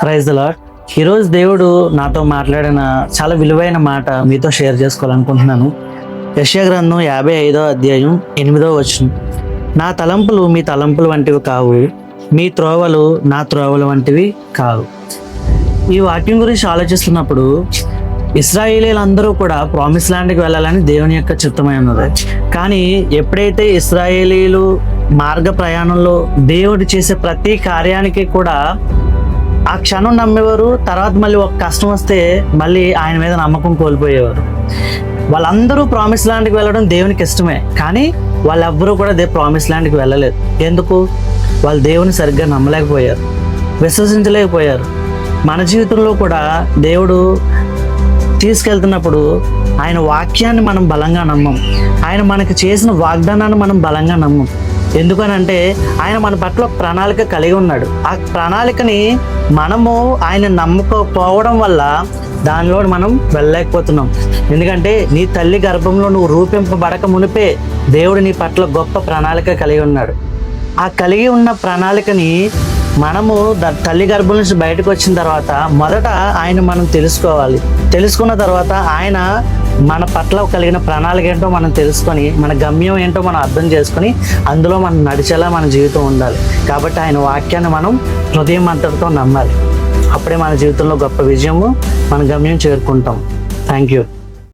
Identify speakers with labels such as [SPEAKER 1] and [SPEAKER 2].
[SPEAKER 1] Praise lord ఈరోజు దేవుడు నాతో మాట్లాడిన చాలా విలువైన మాట మీతో షేర్ చేసుకోవాలనుకుంటున్నాను. యశ్యా గ్రంథం యాభై ఐదో అధ్యాయం ఎనిమిదో వచనం. నా తలంపులు మీ తలంపులు వంటివి కావు. మీ త్రోవలు నా త్రోవలు వంటివి కావు. ఈ వాక్యం గురించి ఆలోచిస్తున్నప్పుడు ఇస్రాయేలీలందరూ కూడా ప్రామిస్ ల్యాండ్కి వెళ్ళాలని దేవుని యొక్క చిత్తమై ఉన్నది. కానీ ఎప్పుడైతే ఇస్రాయేలీలు మార్గ ప్రయాణంలో దేవుడు చేసే ప్రతి కార్యానికి కూడా ఆ క్షణం నమ్మేవారు తర్వాత మళ్ళీ ఒక కష్టం వస్తే మళ్ళీ ఆయన మీద నమ్మకం కోల్పోయేవారు. వాళ్ళందరూ ప్రామిస్ ల్యాండ్కి వెళ్ళడం దేవునికి ఇష్టమే కానీ వాళ్ళెవ్వరూ కూడా దే ప్రామిస్ ల్యాండ్కి వెళ్ళలేదు. ఎందుకు? వాళ్ళు దేవుని సరిగ్గా నమ్మలేకపోయారు విశ్వసించలేకపోయారు. మన జీవితంలో కూడా దేవుడు తీసుకెళ్తున్నప్పుడు ఆయన వాక్యాన్ని మనం బలంగా నమ్మం. ఆయన మనకు చేసిన వాగ్దానాన్ని మనం బలంగా నమ్మం. ఎందుకనంటే ఆయన మన పట్ల ప్రణాళిక కలిగి ఉన్నాడు. ఆ ప్రణాళికని మనము ఆయన నమ్మకపోవడం వల్ల దానిలో మనం వెళ్ళలేకపోతున్నాం. ఎందుకంటే నీ తల్లి గర్భంలో నువ్వు రూపింపబడక మునిపే దేవుడు నీ పట్ల గొప్ప ప్రణాళిక కలిగి ఉన్నాడు. ఆ కలిగి ఉన్న ప్రణాళికని మనము తల్లి గర్భం నుంచి బయటకు వచ్చిన తర్వాత మొదట ఆయన మనం తెలుసుకోవాలి. తెలుసుకున్న తర్వాత ఆయన మన పట్ల కలిగిన ప్రణాళిక ఏంటో మనం తెలుసుకొని మన గమ్యం ఏంటో మనం అర్థం చేసుకొని అందులో మనం నడిచేలా మన జీవితం ఉండాలి. కాబట్టి ఆయన వాక్యాన్ని మనం హృదయం అంతటితో నమ్మాలి. అప్పుడే మన జీవితంలో గొప్ప విజయము మన గమ్యం చేరుకుంటాం. Thank you